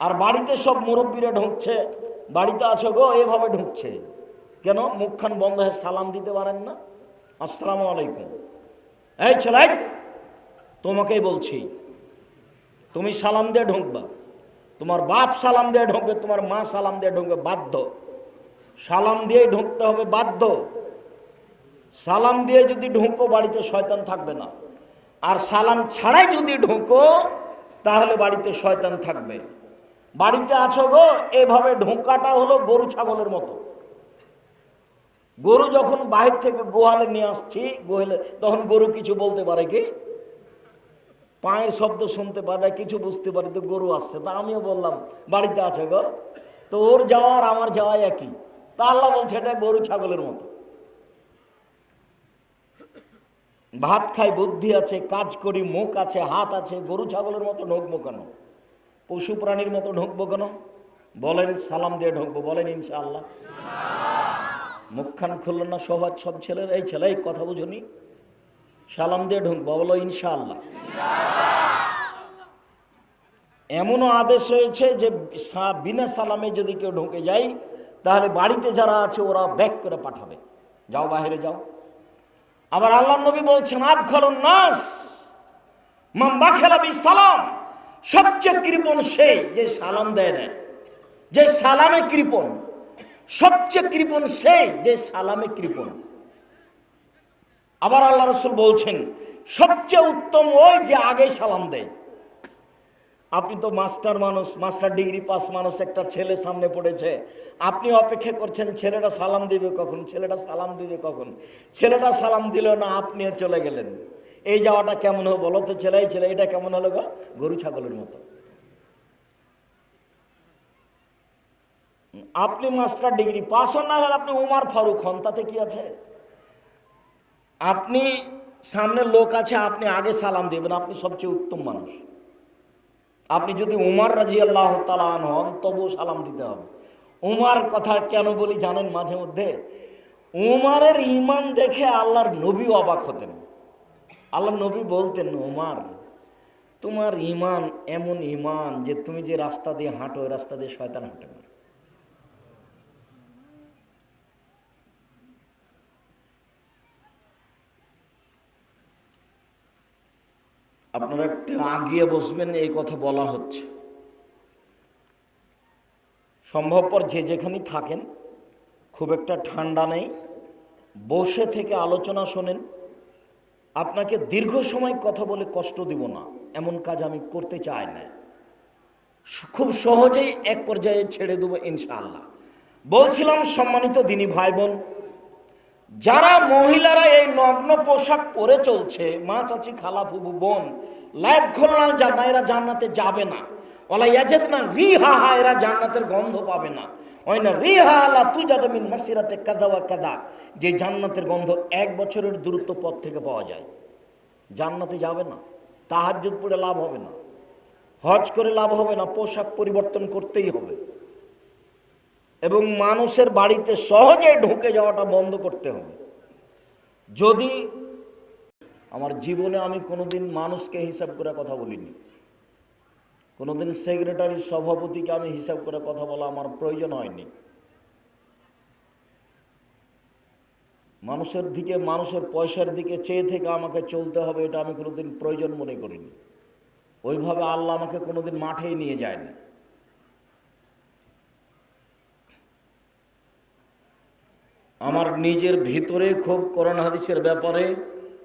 আর বাড়িতে সব মুরব্বীরা ঢুকছে, বাড়িতে আছো গো, এভাবে ঢুকছে। কেন? মুখখান বন্ধ হয়ে সালাম দিতে পারেন না? আসসালামু আলাইকুম। এই ছেলে, তোমাকেই বলছি, তুমি সালাম দিয়ে ঢুকবা। তোমার বাপ সালাম দিয়ে ঢুকবে, তোমার মা সালাম দিয়ে ঢুকবে, বাধ্য। সালাম দিয়ে ঢুকতে হবে, বাধ্য। সালাম দিয়ে যদি ঢুকো, বাড়িতে শয়তান থাকবে না। আর সালাম ছাড়াই যদি ঢুকো, তাহলে বাড়িতে শয়তান থাকবে। বাড়িতে আছো গো, এভাবে ঢোকাটা হলো গরু ছাগলের মতো। গরু যখন বাহির থেকে গোয়ালে নিয়ে আসছি গোয়ালে তখন গরু কিছু বলতে পারে কি? পায়ের শব্দ শুনতে পারে, কিছু বুঝতে পারে তো গরু আসছে। তা আমিও বললাম, বাড়িতে আছে গো? তো ওর যাওয়া আর আমার যাওয়া একই। তা আল্লাহ বলছে, এটা গরু ছাগলের মতো। ভাত খাই, বুদ্ধি আছে, কাজ করি, মুখ আছে, হাত আছে, গরু ছাগলের মতো ঢুকবো কেন? পশু প্রাণীর মতো ঢুকবো কেন? বলেন, সালাম দিয়ে ঢুকবো। বলেন, ইনশাআল্লাহ। মুখখান খুললো না সহজ, সব ছেলের। এই ছেলে, এই কথা বুঝুনি? সালাম দিয়ে ঢুকবো, বলো, ইনশাআল্লাহ। এমনও আদেশ হয়েছে যে বিনা সালামে যদি কেউ ঢুকে যায়, তাহলে বাড়িতে যারা আছে, ওরা ব্যাক করে পাঠাবে। যাও বাইরে যাও। আবার আল্লাহ নবী বলছেন আবখালুন নাস মাম বাখেলা বি সালাম সবচেয়ে কৃপণ সেই যে সালাম দেয় না। যে সালামে কৃপণ। সবচেয়ে কৃপণ সেই যে সালামে কৃপণ। আবার আল্লাহ রসুল বলছেন, সবচেয়ে উত্তম ওই যে আগে সালাম দেয়। আপনি তো মাস্টার মানুষ, মাস্টার ডিগ্রি পাস মানুষ, একটা ছেলে সামনে পড়েছে। আপনি অপেক্ষা করছেন, ছেলেটা সালাম দিবে কখন? ছেলেটা সালাম দিবে কখন? ছেলেটা সালাম দিল না, আপনিও চলে গেলেন। এই যাওয়াটা কেমন হবে বলো তো? ছেলে ছেলে, এটা কেমন হলো গো? গরু, ছাগলের মতো। আপনি মাস্টার ডিগ্রি পাস হন না হলে আপনি উমার ফারুক হন, তাতে কি আছে? আপনি সামনে লোক আছে, আপনি আগে সালাম দেবেন, আপনি সবচেয়ে উত্তম মানুষ। আপনি যদি উমার রাজি আল্লাহ তালান হন, তবুও সালাম দিতে হবে। উমার কথা কেন বলি জানেন মাঝে মধ্যে? উমারের ইমান দেখে আল্লাহর নবী অবাক হতেন। আল্লাহ নবী বলতেন উমার তোমার ইমান এমন ইমান যে তুমি যে রাস্তা দিয়ে হাঁটো, ওই রাস্তা দিয়ে শয়তান হাঁটে না। আপনারা একটু আগিয়ে বসবেন, এই কথা বলা হচ্ছে। সম্ভবপর যে যেখানেই থাকেন, খুব একটা ঠান্ডা নেই। বসে থেকে আলোচনা শোনেন। আপনাকে দীর্ঘ সময় কথা বলে কষ্ট দিব না। এমন কাজ আমি করতে চাই না। খুব সহজেই এক পর্যায়ে ছেড়ে দেবো ইনশাআল্লাহ। বলছিলাম সম্মানিত দিনী ভাই বোন যারা মহিলারা এই নগ্ন পোশাক পরে চলছে, মা, চাচি, খালা ফুবু বোন খোলনাল জানা, এরা জান্নাতে যাবে না। ওলা ইয়াজেত না রি হা হা এরা জান্নাতের গন্ধ পাবে না। ওই না রি হা আলা তুই যাতে মিন মাসিরাতে কাদা কাদা। যে জান্নাতের গন্ধ এক বছরের দূরত্ব পথ থেকে পাওয়া যায়। জান্নাতে যাবে না। তাহাজ্জুদ পড়ে লাভ হবে না। হজ করে লাভ হবে না। পোশাক পরিবর্তন করতেই হবে। এবং মানুষের বাড়িতে সহজে ঢুকে যাওয়াটা বন্ধ করতে হবে। যদি আমার জীবনে আমি কোনোদিন মানুষকে হিসাব করে কথা বলিনি, কোনোদিন সেক্রেটারি সভাপতিকে আমি হিসাব করে কথা বলা আমার প্রয়োজন হয়নি মানুষের দিকে, মানুষের পয়সার দিকে চেয়ে থেকে আমাকে চলতে হবে, এটা আমি কোনোদিন প্রয়োজন মনে করিনি। ওইভাবে আল্লাহ আমাকে কোনোদিন মাঠেই নিয়ে যায়নি। আমার নিজের ভিতরে খুব করোন হাদিসের ব্যাপারে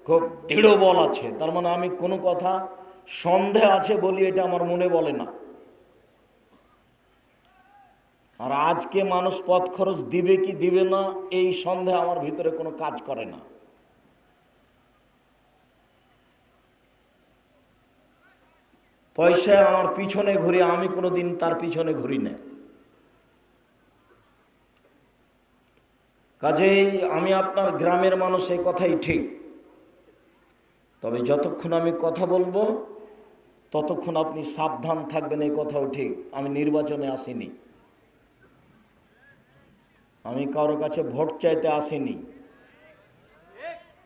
খুব দৃঢ় বল আছে। তার মানে আমি কোনো কথা সন্দেহ আছে বলি এটা আমার মনে বলে না। আর আজকে মানুষ পথ খরচ দিবে কি দিবে না, এই সন্দেহ আমার ভিতরে কোনো কাজ করে না। পয়সা আমার পিছনে ঘুরে, আমি কোনোদিন তার পিছনে ঘুরি না। কাজেই আমি আপনার গ্রামের মানুষ, এই কথাই ঠিক। তবে যতক্ষণ আমি কথা বলব, ততক্ষণ আপনি সাবধান থাকবেন, এই কথাও ঠিক। আমি নির্বাচনে আসিনি। আমি কারও কাছে ভোট চাইতে আসিনি।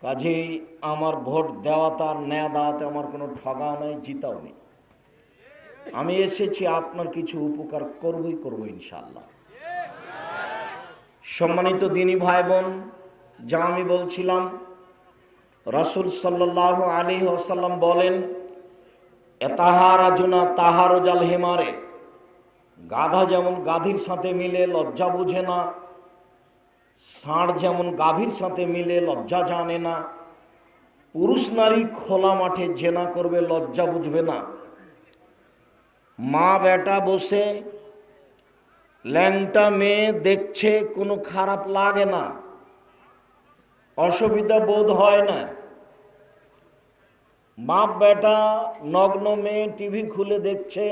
কাজেই আমার ভোট দেওয়া তার নেয়া দেওয়াতে আমার কোনো ঠগাও নেই, জিতাও নেই। আমি এসেছি আপনার কিছু উপকার করবই করব ইনশাল্লাহ সম্মানিত দিনী ভাই বোন যা আমি বলছিলাম, রাসুল সাল্লাহ আলী আসাল্লাম বলেন, এতাহার আজনা তাহার জাল হেমারে। গাধা যেমন গাধির সাথে মিলে, লজ্জা বুঝে না। ষাঁড় যেমন গাভীর সাথে মিলে লজ্জা জানে না, পুরুষ নারী খোলা মাঠে জেনা করবে লজ্জা বুঝবে না। মা বেটা বসে ল্যাংটা মেয়ে দেখছে কোনো খারাপ লাগে না, অসুবিধা বোধ হয় না। বাপ বেটা নগ্ন মেয়ে টিভি খুলে দেখছে,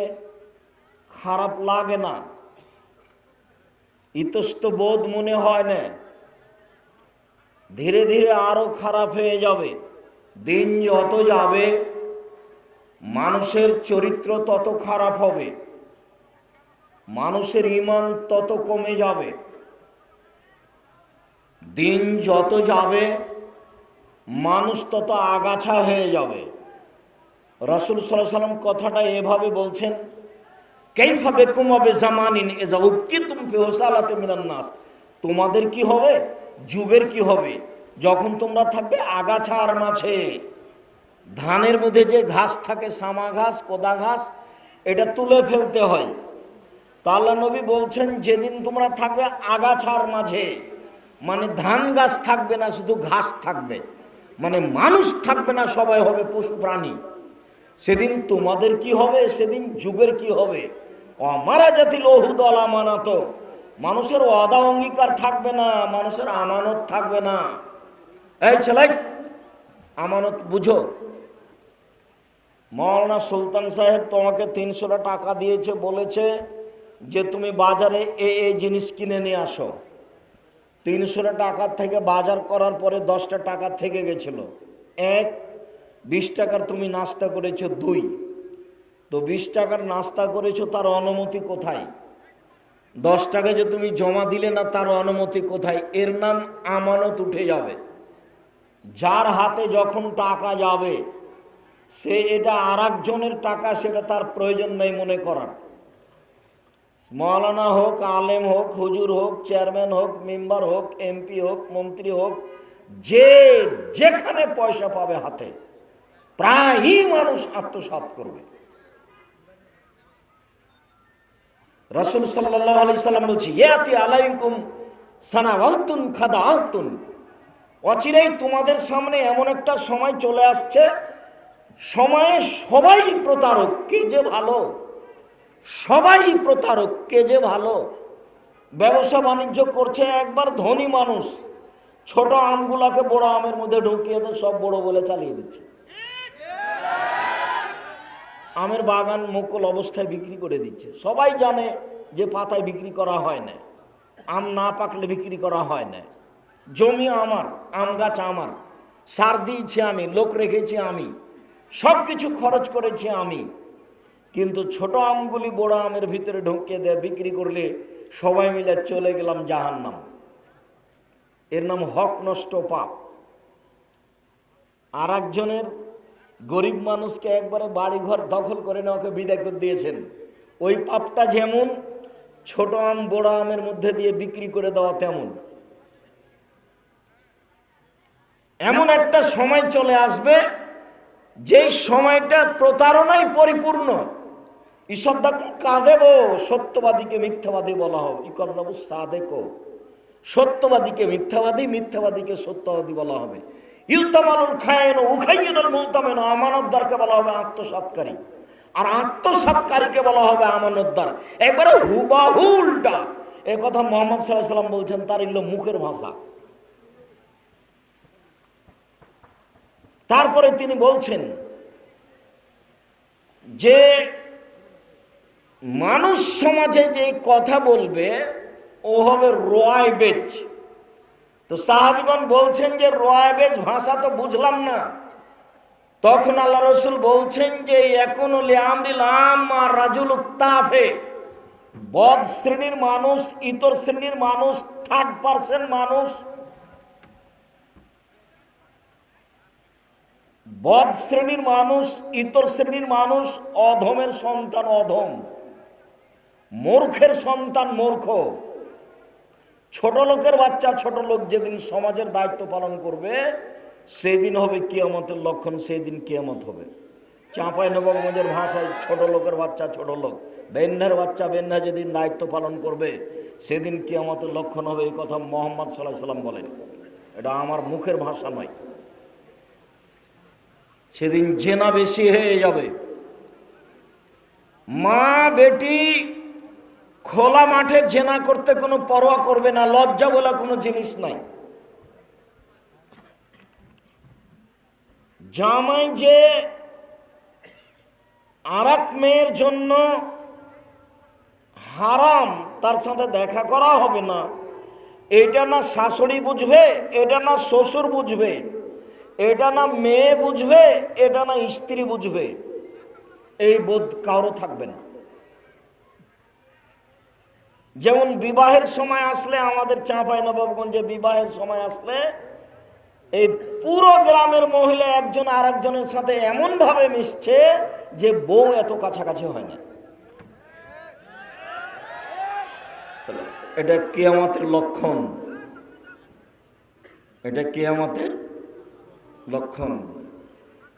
খারাপ লাগে না। ইতস্ত বোধ মনে হয় না। ধীরে ধীরে আরও খারাপ হয়ে যাবে। দিন যত যাবে, মানুষের চরিত্র তত খারাপ হবে। মানুষের ইমান তত কমে যাবে। দিন যত যাবে, মানুষ তত আগাছা হয়ে যাবে। রসুল সাল্লাম কথাটা এভাবে বলছেন কেইভাবে কুমাবে জামানিন এজা উবকি তুমি ফেহসালাতে তোমাদের কি হবে? যুগের কি হবে? যখন তোমরা থাকবে আগাছা আর মাঝে। ধানের মধ্যে যে ঘাস থাকে, সামা ঘাস, কোদা ঘাস, এটা তুলে ফেলতে হয়। তাল্লা নবী বলছেন, যেদিন তোমরা থাকবে আগাছার মাঝে মানে ধান গাছ থাকবে না, শুধু ঘাস থাকবে। মানে মানুষ থাকবে না, সবাই হবে পশু প্রাণী। সেদিন তোমাদের কি হবে? সেদিন যুগের কি হবে? অমারা জাতি লহুদল আমানত। মানুষের অদা অঙ্গীকার থাকবে না, মানুষের আমানত থাকবে না। এই ছেলাই আমানত বুঝো। মৌলানা সুলতান সাহেব তোমাকে তিনশোটা টাকা দিয়েছে, বলেছে যে তুমি বাজারে এ এ জিনিস কিনে নিয়ে আসো। তিনশোটা টাকার থেকে বাজার করার পরে দশটা টাকা থেকে গেছিল। এক, বিশ টাকার তুমি নাস্তা করেছ, দুই। তো বিশ টাকার নাস্তা করেছ, তার অনুমতি কোথায়? দশ টাকা যে তুমি জমা দিলে না, তার অনুমতি কোথায়? এর নাম আমানত উঠে যাবে। যার হাতে যখন টাকা যাবে, সে এটা আর একজনের টাকা, সেটা তার প্রয়োজন নেই মনে করার। মৌলানা হোক, আলেম হোক, হুজুর হোক, চেয়ারম্যান হোক, মেম্বার হোক, এমপি হোক, মন্ত্রী হোক, যে যেখানে পয়সা পাবে হাতে, প্রায়ই মানুষ আত্মসাত করবে। রসুল সাল্লাহ আলি সাল্লাম বলছি, ইয়াতি আলাইকুম সানাওয়াতুন খাদা আহতুন অচিরেই তোমাদের সামনে এমন একটা সময় চলে আসছে, সময়ে সবাই প্রতারক, কে যে ভালো? সবাই প্রতারক, কে যে ভালো? ব্যবসা বাণিজ্য করছে একবার ধনী মানুষ, ছোট আমগুলাকে বড় আমের মধ্যে ঢুকিয়ে দিয়ে সব বড় বলে চালিয়ে দিচ্ছে। আমের বাগান মুকুল অবস্থায় বিক্রি করে দিচ্ছে। সবাই জানে যে পাতায় বিক্রি করা হয় না। আম না পাকলে বিক্রি করা হয় না। জমি আমার, আম গাছ আমার। সার দিয়েছি আমি, লোক রেখেছি আমি। সব কিছু খরচ করেছি আমি। কিন্তু ছোট আমগুলি বড় আমের ভিতরে ঢুকিয়ে দেয় বিক্রি করলে সবাই মিলে চলে গেলাম জাহান্নাম। এর নাম হক নষ্ট পাপ। আর একজনের গরিব মানুষকে একবারে বাড়িঘর দখল করে নেওয়াকে বিদায় করে দিয়েছেন। ওই পাপটা যেমন ছোট আম, বড় আমের মধ্যে দিয়ে বিক্রি করে দেওয়া তেমন। এমন একটা সময় চলে আসবে, যেই সময়টা প্রতারণায় পরিপূর্ণ। ঈশ্বর দেখুন কাঁদেব, সত্যবাদীকে মিথ্যাবাদী বলা হবে। ই কথা দেবো সাদেক, সত্যবাদীকে মিথ্যাবাদী, মিথ্যাবাদীকে সত্যবাদী বলা হবে। ইউতামালুল খায়ন উখাইনুল মৌতামেন, আমানতদারকে বলা হবে আত্মসাৎকারী আর আত্মসাৎকারীকে বলা হবে আমানতদার। একবারে হুবাহু উল্টা। এ কথা মোহাম্মদ সাল্লাম বলছেন, তার এগুলো মুখের ভাষা। তারপরে তিনি বলছেন যে, মানুষ সমাজে যে কথা বলবে, ও হবে রোয়াইবেজ তো সাহাবিগণ বলছেন যে রোয়াইবেজ ভাষা তো বুঝলাম না। তখন আল্লাহ রসুল বলছেন যে, এখন রাজুল উত্তাফে বদ শ্রেণির মানুষ, ইতর শ্রেণির মানুষ, থার্ড পার্সেন্ট মানুষ। বদ শ্রেণির মানুষ, ইতর শ্রেণির মানুষ, অধমের সন্তান অধম। মূর্খের সন্তান মূর্খ। ছোট লোকের বাচ্চা, ছোট লোক যেদিন সমাজের দায়িত্ব পালন করবে, সেদিন হবে কিয়ামতের লক্ষণ সেই দিন কিয়ামত হবে। চাঁপাই নবাবগঞ্জের ভাষায় ছোট লোকের বাচ্চা, ছোট লোক। বেন্যার বাচ্চা, বেন্যা যেদিন দায়িত্ব পালন করবে, সেদিন কিয়ামতের লক্ষণ হবে এই কথা মোহাম্মদ সাল্লাহ সাল্লাম বলেন। এটা আমার মুখের ভাষা নয়। সেদিন জেনা বেশি হয়ে যাবে। মা, বেটি খোলা মাঠে জেনা করতে কোনো পরোয়া করবে না, লজ্জা বলা কোনো জিনিস নাই। জামাই যে আর মেয়ের জন্য হারাম, তার সাথে দেখা করা হবে না। এটা না শাশুড়ি বুঝবে, এটা না শ্বশুর বুঝবে, এটা না মেয়ে বুঝবে, এটা না স্ত্রী বুঝবে, এই বোধ কারও থাকবে না। যেমন বিবাহের সময় আসলে আমাদের চাঁপাই নবাবগঞ্জে বিবাহের সময় আসলে এই পুরো গ্রামের মহিলা একজন আর একজনের সাথে এমন ভাবে মিশছে যে বউ এত কাছাকাছি হয় না। এটা কেয়ামতের লক্ষণ। এটা কেয়ামতের লক্ষণ।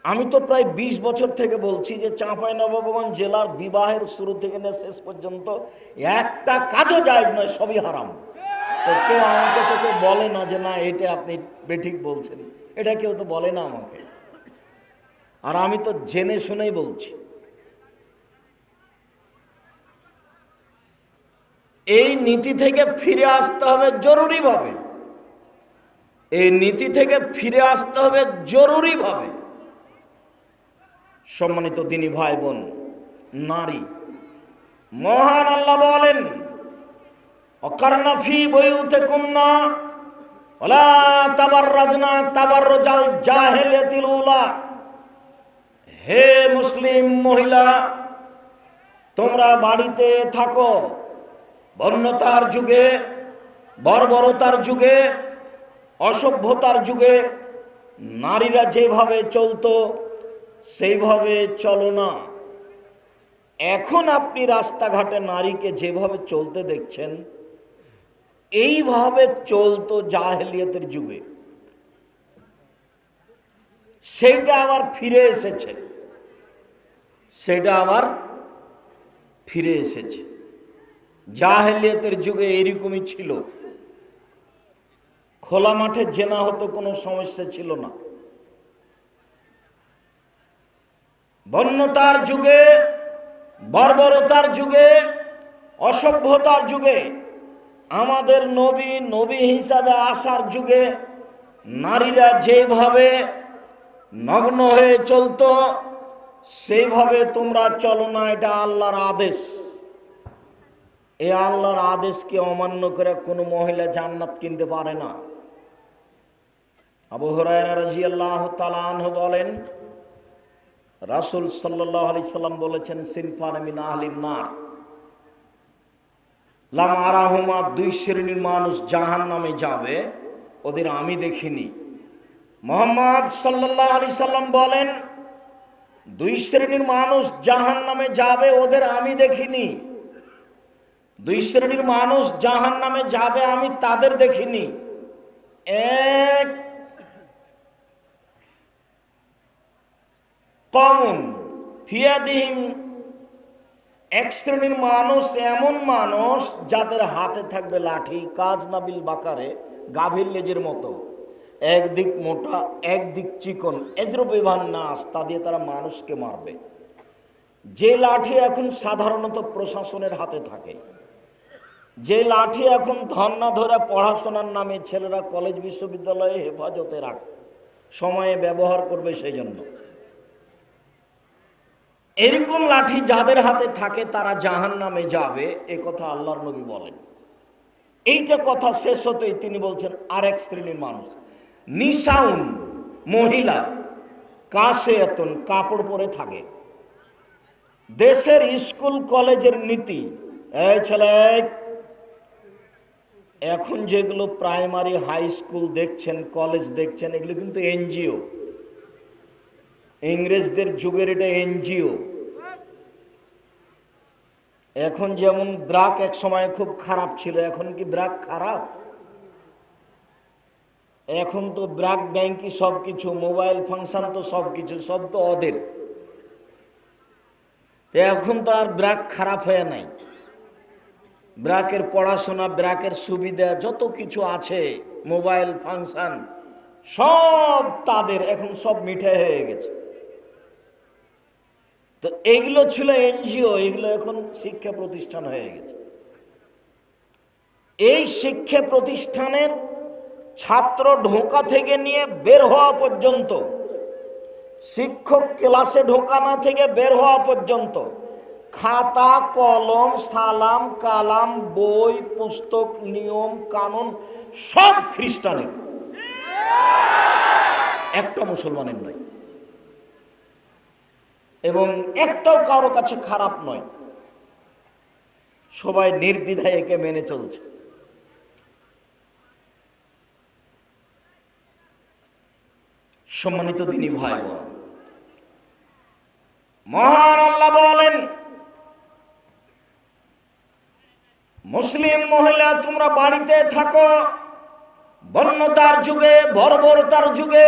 আমি তো প্রায় ২০ বছর থেকে বলছি যে চাঁপাই নবাবগঞ্জ জেলার বিবাহের শুরু থেকে নিয়ে শেষ পর্যন্ত একটা কাজও যায় নয়, সবই হারাম। তো কেউ আমাকে তো কেউ বলে না যে না, এটা আপনি বেঠিক বলছেন। এটা কেউ তো বলে না আমাকে। আর আমি তো জেনে শুনেই বলছি। এই নীতি থেকে ফিরে আসতে হবে জরুরিভাবে। এই নীতি থেকে ফিরে আসতে হবে জরুরিভাবে। সম্মানিত দিনী ভাই বোন, নারী। মহান আল্লাহ বলেন অকারনাফি বইউতে কন্যা ওলা তাবার রাজনা তাবার রোজাল জাহেলিয়াতিল উলা। হে মুসলিম মহিলা, তোমরা বাড়িতে থাকো, বন্যতার যুগে, বর্বরতার যুগে, অসভ্যতার যুগে, নারীরা যেভাবে চলতো সেইভাবে চলো না। এখন আপনি রাস্তাঘাটে নারীকে যেভাবে চলতে দেখছেন, এইভাবে চলতো জাহেলিয়তের যুগে। সেটা আবার ফিরে এসেছে। সেটা আবার ফিরে এসেছে। জাহেলিয়তের যুগে এরকমই ছিল। খোলা মাঠে জেনা হতো কোনো সমস্যা ছিল না। বন্যতার যুগে, বর্বরতার যুগে, অসভ্যতার যুগে, আমাদের নবী নবী হিসাবে আসার যুগে নারীরা যেভাবে নগ্ন হয়ে চলতো, সেইভাবে তোমরা চলো না, এটা আল্লাহর আদেশ। এই আল্লাহর আদেশকে অমান্য করে কোনো মহিলা জান্নাত কিনতে পারে না। আবু হরায়রা রাজি আল্লাহ তালাহ বলেন রাসুল সাল্লাহ আলি সাল্লাম বলেছেন, সিনফান মিন আহলিন নার। লাম আরাহুমা, দুই শ্রেণির মানুষ জাহান নামে যাবে, ওদের আমি দেখিনি। মোহাম্মদ সাল্লাহ আলি সাল্লাম বলেন, দুই শ্রেণির মানুষ জাহান নামে যাবে, ওদের আমি দেখিনি। দুই শ্রেণির মানুষ জাহান নামে যাবে, আমি তাদের দেখিনি। এক কমন। ফিয়াদিহিম এক শ্রেণির মানুষ, এমন মানুষ যাদের হাতে থাকবে লাঠি, কাজ নাবিল বাকারে, গাভীর লেজের মতো। একদিক মোটা একদিক চিকন, এজরবেভান নাস তা দিয়ে তারা মানুষকে মারবে। যে লাঠি এখন সাধারণত প্রশাসনের হাতে থাকে, যে লাঠি এখন ধর্না ধরে পড়াশোনার নামে ছেলেরা কলেজ, বিশ্ববিদ্যালয়ে হেফাজতে রাখ, সময়ে ব্যবহার করবে সেই জন্য এরকম লাঠি যাদের হাতে থাকে, তারা জাহান নামে যাবে, এ কথা আল্লাহর নবী বলেন। এইটা কথা শেষ হতেই তিনি বলছেন আর এক শ্রেণির মানুষ, নিশাউন, মহিলা কাশে এতন কাপড় পরে থাকে। দেশের স্কুল, কলেজের নীতি এখন যেগুলো প্রাইমারি, হাই স্কুল দেখছেন, কলেজ দেখছেন, এগুলো কিন্তু এনজিও। ইংরেজদের যুগের এটা এনজিও। এখন যেমন ব্রাক এক সময় খুব খারাপ ছিল, এখন কি ব্রাক খারাপ? এখন তো ব্রাক ব্যাংকই সব কিছু মোবাইল ফাংশন তো সব কিছু সব তো ওদের। তো এখন তো আর ব্রাক খারাপ হয়ে নাই। ব্রাকের পড়াশোনা, ব্রাকের সুবিধা, যত কিছু আছে, মোবাইল ফাংশন, সব তাদের, এখন সব মিঠে হয়ে গেছে। তো এগুলো ছিল এনজিও এগুলো এখন শিক্ষা প্রতিষ্ঠান হয়ে গেছে। এই শিক্ষা প্রতিষ্ঠানের ছাত্র ঢোকা থেকে নিয়ে বের হওয়া পর্যন্ত, শিক্ষক ক্লাসে ঢোকানা থেকে বের হওয়া পর্যন্ত, খাতা, কলম, সালাম, কালাম, বই, পুস্তক, নিয়ম, কানুন সব খ্রিস্টানের। একটা মুসলমানের নয়। এবং একটাও কারও কাছে খারাপ নয়। সবাই নির্দ্বিধায় একে মেনে চলছে। সম্মানিত তিনি ভাই বোন মহান আল্লাহ বলেন, মুসলিম মহিলা, তোমরা বাড়িতে থাকো, বন্যতার যুগে, বর্বরতার যুগে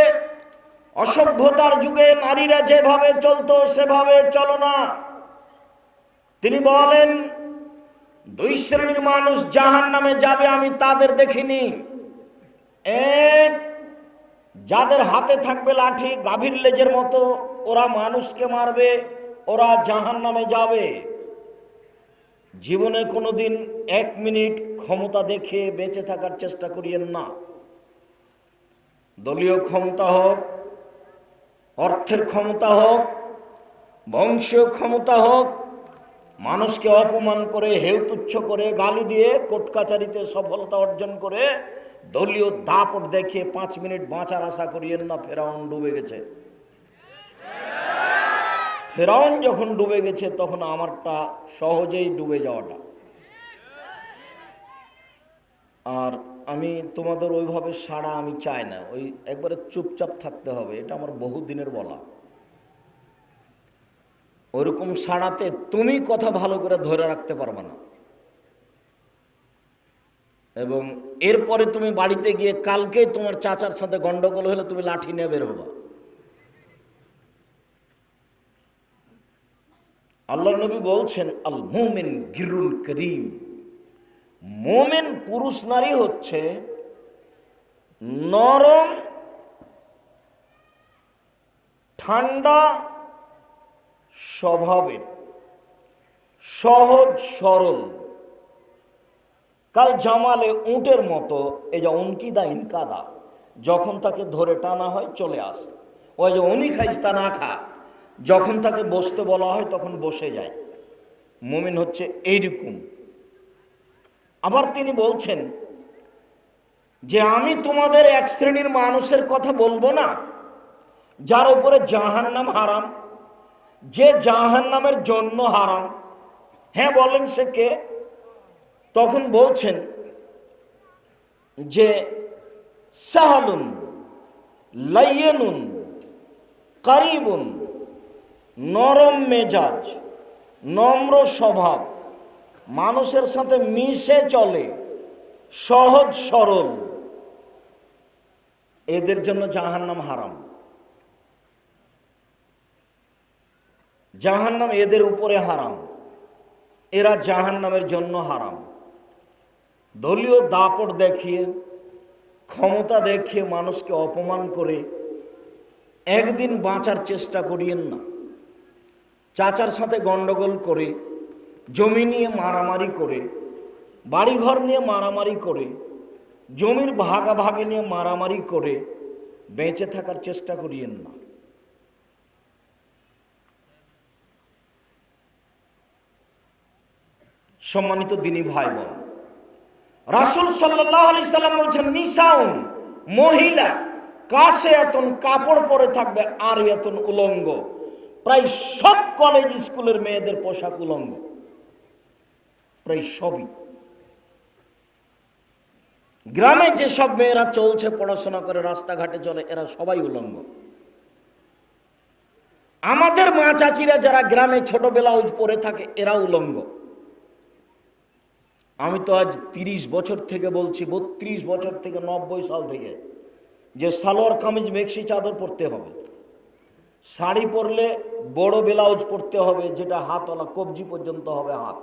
অসভ্যতার যুগে নারীরা যেভাবে চলতো, সেভাবে চলো না। তিনি বলেন, দুই শ্রেণির মানুষ জাহান নামে যাবে, আমি তাদের দেখিনি। এক, যাদের হাতে থাকবে লাঠি, গাভীর লেজের মতো, ওরা মানুষকে মারবে, ওরা জাহান নামে যাবে। জীবনে কোনোদিন এক মিনিট ক্ষমতা দেখে বেঁচে থাকার চেষ্টা করিয়েন না। দলীয় ক্ষমতা হোক অর্থের ক্ষমতা হোক, বংশীয় ক্ষমতা হোক, মানুষকে অপমান করে হেউতুচ্ছ করে, গালি দিয়ে কোর্ট কাচারিতে সফলতা অর্জন করে দলীয় দাপট দেখে পাঁচ মিনিট বাঁচার আশা করিয়েন না, ফেরাউন ডুবে গেছে। ফেরাউন যখন ডুবে গেছে, তখন আমারটা সহজেই ডুবে যাওয়াটা। আর আমি তোমাদের ওইভাবে সাড়া আমি চাই না। ওই একবারে চুপচাপ থাকতে হবে, এটা আমার বহুদিনের বলা। ওইরকম সাড়াতে তুমি কথা ভালো করে ধরে রাখতে পারবে না। এবং এরপরে তুমি বাড়িতে গিয়ে কালকে তোমার চাচার সাথে গন্ডগোল হলে তুমি লাঠি নিয়ে বের হবা। আল্লাহ নবী বলছেন, আল মোমেন গিরুল করিম। মোমেন পুরুষ নারী হচ্ছে নরম, ঠান্ডা স্বভাবের, সহজ সরল। কাল জামালে উটের মতো, এই যে অঙ্কিদা ইনকাদা, যখন তাকে ধরে টানা হয় চলে আসে। ওই যে উনি খাইস্তা না খা, যখন তাকে বসতে বলা হয় তখন বসে যায়। মুমিন হচ্ছে এইরকম আবার তিনি বলছেন যে আমি তোমাদের এক শ্রেণির মানুষের কথা বলব না, যার উপরে জাহান নাম হারাম, যে জাহান নামের জন্য হারাম। হ্যাঁ বলেন সে কে? তখন বলছেন যে সাহালুন লাইয়েনুন কারিবুন, নরম মেজাজ, নম্র স্বভাব মানুষের সাথে মিশে চলে, সহজ সরল। এদের জন্য জাহান্নাম হারাম। জাহান্নাম এদের উপরে হারাম। এরা জাহান্নামের জন্য হারাম। দলীয় দাপট দেখিয়ে, ক্ষমতা দেখিয়ে মানুষকে অপমান করে একদিন বাঁচার চেষ্টা করিয়েন না। চাচার সাথে গন্ডগোল করে জমি নিয়ে মারামারি করে, বাড়িঘর নিয়ে মারামারি করে, জমির ভাগাভাগি নিয়ে মারামারি করে বেঁচে থাকার চেষ্টা করিয়েন না। সম্মানিত দিনী ভাই বোন রাসুল সাল্লাহ সাল্লাম বলছেন, নিসাউন, মহিলা কাছে এতন কাপড় পরে থাকবে আর এতন উলঙ্গ। প্রায় সব কলেজ স্কুলের মেয়েদের পোশাক উলঙ্গ। প্রায় সবই। গ্রামে যেসব মেয়েরা চলছে, পড়াশোনা করে, রাস্তাঘাটে চলে, এরা সবাই উলঙ্গ। আমাদের মা চাচিরা যারা গ্রামে ছোট ব্লাউজ পরে থাকে, এরা উলঙ্গ। আমি তো আজ তিরিশ বছর থেকে বলছি, বত্রিশ বছর থেকে, নব্বই সাল থেকে, যে সালোয়ার কামিজ, মেক্সি চাদর পরতে হবে। শাড়ি পরলে বড় ব্লাউজ পরতে হবে, যেটা হাতওয়ালা কবজি পর্যন্ত হবে হাত।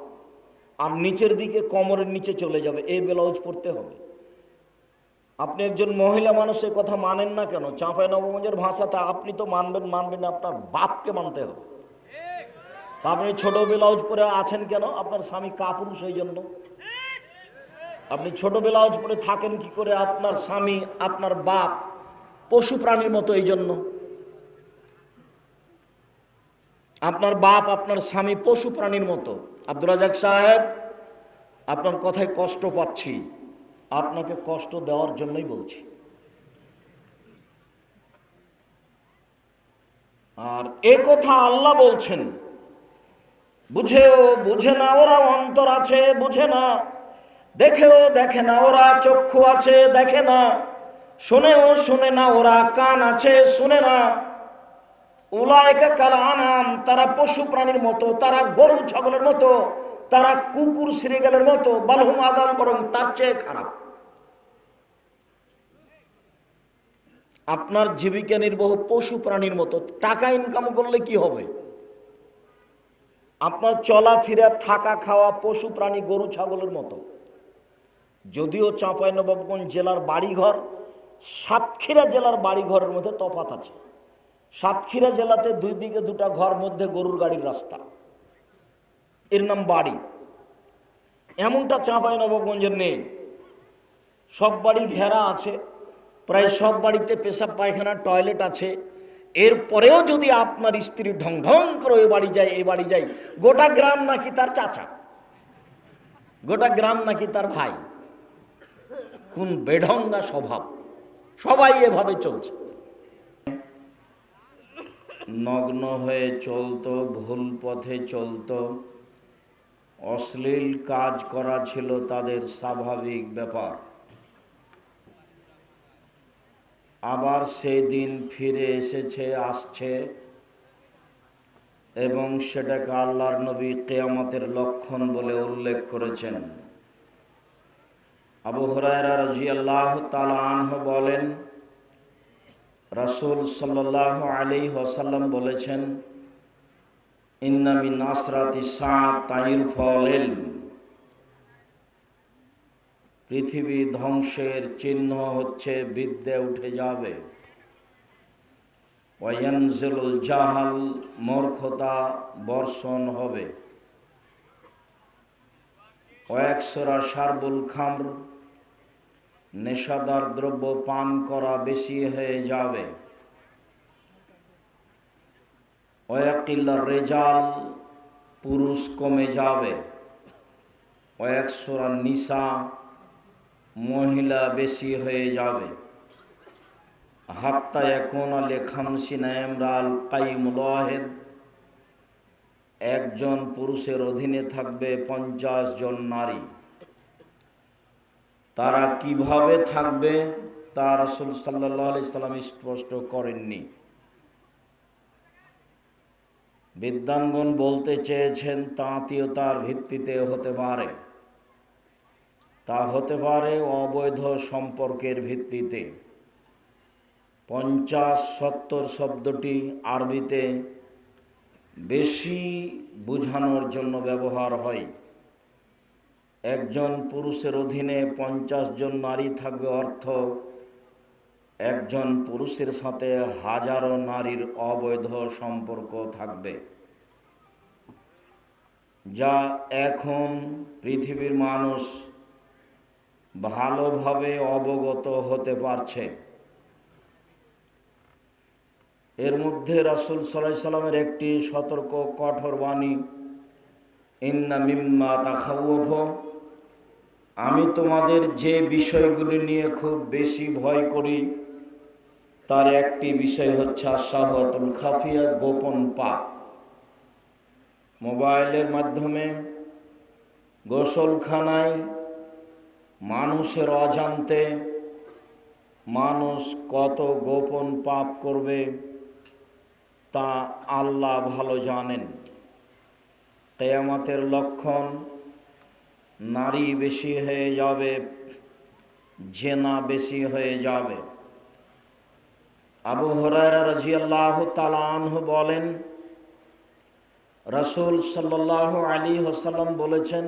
আর নিচের দিকে কোমরের নিচে চলে যাবে এই ব্লাউজ পরতে হবে। আপনি একজন মহিলা মানুষের কথা মানেন না কেন? চাঁপাই নবগঞ্জের ভাষাতে আপনি তো মানবেন মানবেন আপনার বাপকে মানতে হবে। আপনি ছোট ব্লাউজ পরে আছেন কেন? আপনার স্বামী কাপুরুষ এই জন্য। আপনি ছোট ব্লাউজ পরে থাকেন কি করে? আপনার স্বামী, আপনার বাপ পশু প্রাণীর মতো এই জন্য। আপনার বাপ, আপনার স্বামী পশু প্রাণীর মতো। আব্দুল রাজাক সাহেব, আপনার কথায় কষ্ট পাচ্ছি। আপনাকে কষ্ট দেওয়ার জন্যই বলছি। আর এ কথা আল্লাহ বলছেন, বুঝেও বুঝে না ওরা অন্তর আছে, বুঝে না। দেখেও দেখে না ওরা চক্ষু আছে, দেখে না। শোনেও শোনে না ওরা কান আছে, শুনে না। উলায়কা কাল আনাম, তারা পশু প্রাণীর মতো, তারা গরু ছাগলের মতো, তারা কুকুর শ্রীগালের মতো, বালহুম আদাল বরং তার চেয়ে খারাপ। আপনার জীবিকা নির্বাহ পশু প্রাণীর মতো, টাকা ইনকাম করলে কি হবে? আপনার চলাফেরা, থাকা খাওয়া পশু প্রাণী গরু ছাগলের মতো। যদিও চাঁপাইনবাবগঞ্জ জেলার বাড়িঘর, সাতক্ষীরা জেলার বাড়িঘরের মধ্যে তফাত আছে। সাতক্ষীরা জেলাতে দুই দিকে দুটা ঘর, মধ্যে গরুর গাড়ির রাস্তা। এর নাম বাড়ি। এমনটা চাঁপাইনবাবগঞ্জের নেই। সব বাড়ি ঘেরা আছে, প্রায় সব বাড়িতে পেশাব, পায়খানা, টয়লেট আছে। এরপরেও যদি আপনার স্ত্রী ঢং ঢং করে ওই বাড়ি যায়, এই বাড়ি যায়, গোটা গ্রাম নাকি তার চাচা? গোটা গ্রাম নাকি তার ভাই? কোন বেঢঙ্গা স্বভাব? সবাই এভাবে চলছে। নগ্ন হয়ে চলত, ভুল পথে চলত। অশ্লীল কাজ করা ছিল তাদের স্বাভাবিক ব্যাপার। আবার সেই দিন ফিরে এসেছে, আসছে এবং সেটাকে আল্লাহর নবী কেয়ামতের লক্ষণ বলে উল্লেখ করেছেন। আবু হরায়রা রাজিয়াল্লাহ তালাহ বলেন রাসূল সাল্লাহ আলী ওসাল্লাম বলেছেন ইন্নামিন আসরাতি সাত তাইর ফলেল। পৃথিবী ধ্বংসের চিহ্ন হচ্ছে বিদ্যে উঠে যাবে। ওয়ানজুল জাহাল মূর্খতা বর্ষণ হবে। কয়েকশোরা সারবুল খামর নেশাদার দ্রব্য পান করা বেশি হয়ে যাবে। রেজাল পুরুষ কমে যাবে। কয়েকশোরা নিশা মহিলা বেশি হয়ে যাবে। হাত্তা এখন আলে খামসিনা এমরাল কাইমুল ওয়াহেদ। একজন পুরুষের অধীনে থাকবে পঞ্চাশ জন নারী। তারা কীভাবে থাকবে তা রাসুল সাল্লাহ সাল্লাম স্পষ্ট করেননি। বিদ্যাঙ্গন বলতে চেয়েছেন, তাঁতীয়তার ভিত্তিতে হতে পারে। তা হতে পারে অবৈধ সম্পর্কের ভিত্তিতে। পঞ্চাশ সত্তর শব্দটি আরবিতে বেশি বোঝানোর জন্য ব্যবহার হয়। একজন পুরুষের অধীনে পঞ্চাশ জন নারী থাকবে অর্থ, একজন পুরুষের সাথে হাজারো নারীর অবৈধ সম্পর্ক থাকবে। যা এখন পৃথিবীর মানুষ ভালোভাবে অবগত হতে পারছে। এর মধ্যে রাসুল সাল্লাহ সাল্লামের একটি সতর্ক, কঠোর বাণী, ইন্না মিম্মা তাখাউফ আমি তোমাদের যে বিষয়গুলি নিয়ে খুব বেশি ভয় করি, তার একটি বিষয় হচ্ছে আশাহতুল খাফিয়া, গোপন পাপ। মোবাইলের মাধ্যমে, গোসলখানায়, মানুষের অজান্তে মানুষ কত গোপন পাপ করবে, তা আল্লাহ ভালো জানেন। কেয়ামতের লক্ষণ নারী বেশি হয়ে যাবে, জেনা বেশি হয়ে যাবে। আবু হরাইরা রাজিয়াল্লাহ বলেন, রসুল সাল্লাহ আলী হোসাল্লাম বলেছেন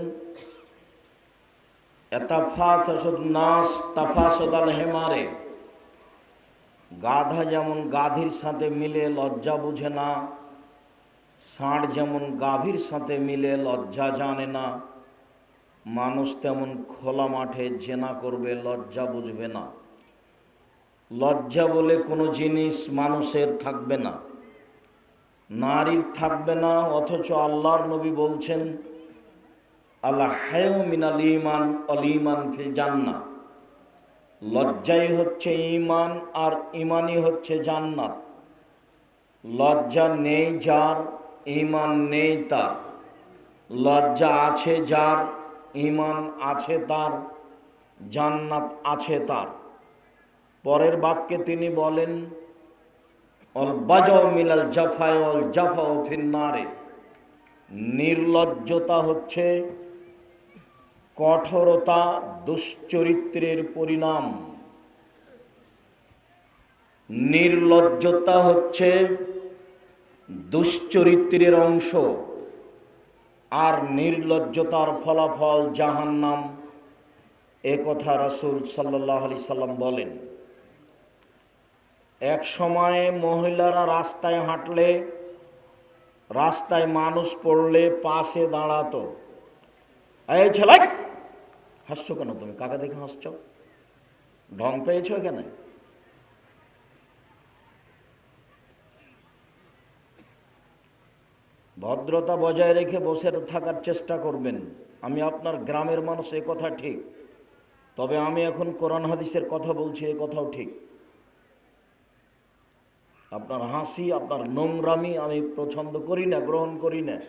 নাস তাফাসদাল হেমারে। গাধা যেমন গাধীর সাথে মিলে, লজ্জা বুঝে না। ষাঁড় যেমন গাভীর সাথে মিলে, লজ্জা জানে না। মানুষ তেমন খোলা মাঠে জেনা করবে, লজ্জা বুঝবে না। লজ্জা বলে কোনো জিনিস মানুষের থাকবে না। নারীর থাকবে না, অথচ আল্লাহর নবী বলছেন আল্লাহ মিনাল ইমান অল ইমান ফিল জান্না লজ্জাই হচ্ছে ইমান আর ইমানই হচ্ছে জান্নাত। লজ্জা নেই যার ইমান নেই তার। লজ্জা আছে যার ইমান আছে তার, জান্নাত আছে তার। পরের বাক্যে তিনি বলেন, অল বাজাও মিলাল জাফায় অল জাফাও ফিন্নারে নির্লজ্জতা হচ্ছে কঠোরতা, দুশ্চরিত্রের পরিণাম। নির্লজ্জতা হচ্ছে দুশ্চরিত্রের অংশ। আর নির্লজ্জতার ফলাফল জাহান্নাম। এ কথা রাসুল সাল্লাহ আলি সাল্লাম বলেন, এক সময়ে মহিলারা রাস্তায় হাঁটলে, রাস্তায় মানুষ পড়লে পাশে দাঁড়াতো। এই ছেলে, হাসছো কেন তুমি? কাকা দেখে হাসছ? ঢং পেয়েছ এখানে? ভদ্রতা বজায় রেখে বসে থাকার চেষ্টা করবেন। আমি আপনার গ্রামের মানুষ, এ কথা ঠিক। তবে আমি এখন কোরআন হাদিসের কথা বলছি, এ কথাও ঠিক। আপনার হাসি, আপনার নোংরামি আমি পছন্দ করি না, গ্রহণ করি না।